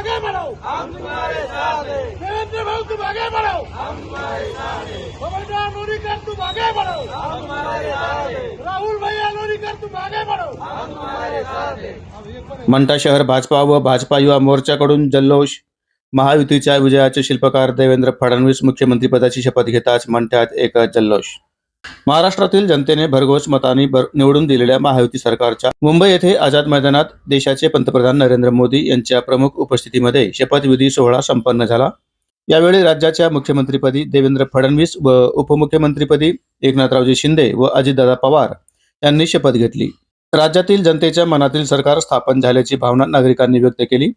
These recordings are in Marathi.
बढ़ो। हम तुम्हारे साथ हैं। देवेंद्र भाऊ तुम आगे बढ़ो। हम तुम्हारे साथ हैं। बबनराव लोरीकर तुम आगे बढ़ो। हम तुम्हारे साथ हैं। राहुल भैया लोरीकर तुम आगे बढ़ो। हम तुम्हारे साथ हैं। मंठा शहर भाजपा व भाजपा युवा मोर्चाकडून जल्लोष महायुतीच्या विजयाचे शिल्पकार देवेंद्र फडणवीस मुख्यमंत्रीपदाची शपथ घेताच मंठ्यात एक जल्लोष महाराष्ट्रातील जनतेने भरघोस मतांनी भर- निवडून दिलेल्या महायुती सरकारच्या मुंबई येथे आझाद मैदानात देशाचे पंतप्रधान नरेंद्र मोदी यांच्या प्रमुख उपस्थितीमध्ये शपथविधी सोहळा संपन्न झाला. यावेळी राज्याच्या मुख्यमंत्रीपदी देवेंद्र फडणवीस व उपमुख्यमंत्रीपदी एकनाथरावजी शिंदे व अजितदादा पवार यांनी शपथ घेतली. राज्यातील जनतेच्या मनातील सरकार स्थापन झाल्याची भावना नागरिकांनी व्यक्त केली.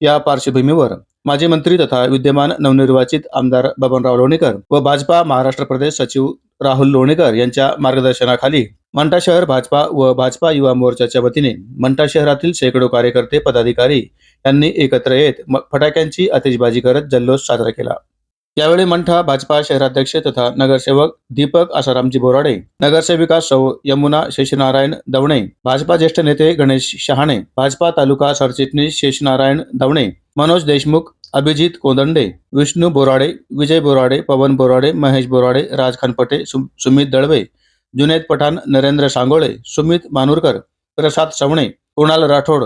या पार्श्वभूमीवर माजी मंत्री तथा विद्यमान नवनिर्वाचित आमदार बबनराव लोणीकर व भाजपा महाराष्ट्र प्रदेश सचिव राहुल लोणेकर यांच्या मार्गदर्शनाखाली मंठा शहर भाजपा व भाजपा युवा मोर्चाच्या वतीने मंठा शहरातील शेकडो कार्यकर्ते पदाधिकारी यांनी एकत्र येत फटाक्यांची आतिषबाजी करत जल्लोष साजरा केला. यावेळी मंठा भाजपा शहराध्यक्ष तथा नगरसेवक दीपक आसारामजी बोराडे नगरसेविका सौ यमुना शेषनारायण दवणे भाजपा ज्येष्ठ नेते गणेश शहाणे भाजपा तालुका सरचिटणीस शेषनारायण दवणे मनोज देशमुख अभिजित कोदंडे विष्णू बोराडे विजय बोराडे पवन बोराडे महेश बोराडे राज खानपटे सु- सुमित दळवे जुनेद पठाण नरेंद्र सांगोळे सुमित मानूरकर प्रसाद सवणे कुणाल राठोड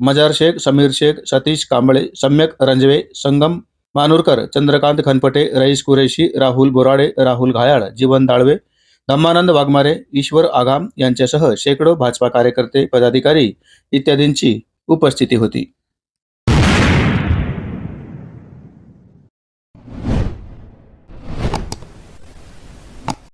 मजार शेख समीर शेख सतीश कांबळे सम्यक रंजवे संगम मानूरकर चंद्रकांत खनपटे रईस कुरेशी राहुल बोराडे राहुल घायाळ जीवन दाळवे धम्मानंद वाघमारे ईश्वर आगाम यांच्यासह शेकडो भाजपा कार्यकर्ते पदाधिकारी इत्यादींची उपस्थिती होती.